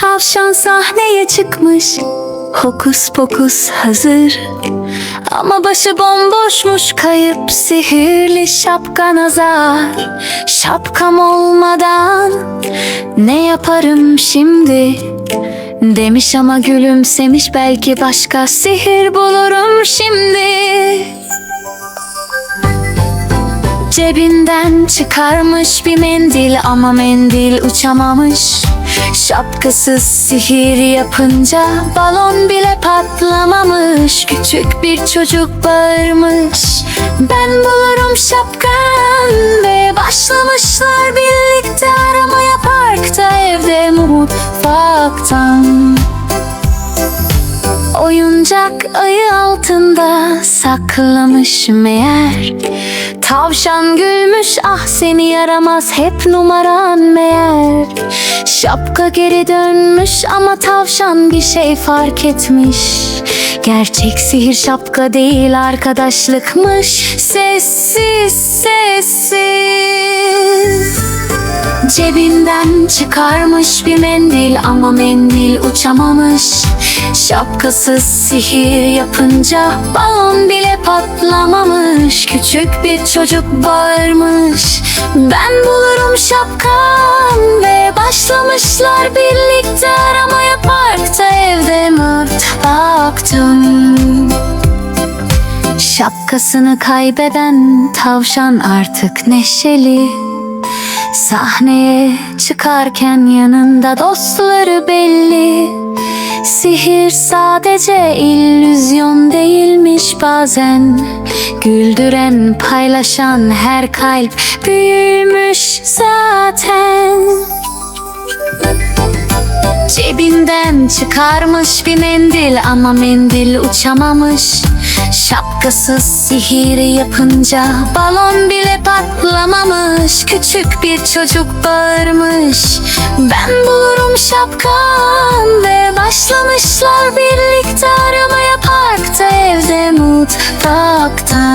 tavşan sahneye çıkmış. Hokus pokus hazır. Ama başı bomboşmuş kayıp Sihirli şapka nazar Şapkam olmadan Ne yaparım şimdi? Demiş ama gülümsemiş belki başka sihir bulurum şimdi. Cebinden çıkarmış bir mendil ama mendil uçamamış Şapkasız sihir yapınca balon bile patlamamış. Küçük bir çocuk bağırmış Ben bulurum şapkan Ve başlamışlar birlikte aramaya parkta evde mutfaktan. Oyuncak ayı altında saklamış meğer. Tavşan gülmüş ah seni yaramaz hep numaran meğer Şapka geri dönmüş ama tavşan bir şey fark etmiş. Gerçek sihir şapka değil arkadaşlıkmış. Sessiz sessiz. Cebinden çıkarmış bir mendil ama mendil uçamamış. Şapkasız sihir yapınca balon bile patlamamış. Küçük bir çocuk bağırmış. Ben bulurum şapkam ve başlamışlar birlikte aramaya parkta evde mutfaktım Şapkasını kaybeden tavşan artık neşeli. Sahneye çıkarken yanında dostları belli. Sihir sadece illüzyon değilmiş bazen. Güldüren paylaşan her kalp büyümüş zaten Cebinden çıkarmış bir mendil ama mendil uçamamış. Şapkasız sihir yapınca balon bile patlamamış. Küçük bir çocuk bağırmış. Ben bulurum şapkam ve başlamışlar birlikte aramaya parkta evde mutfaktan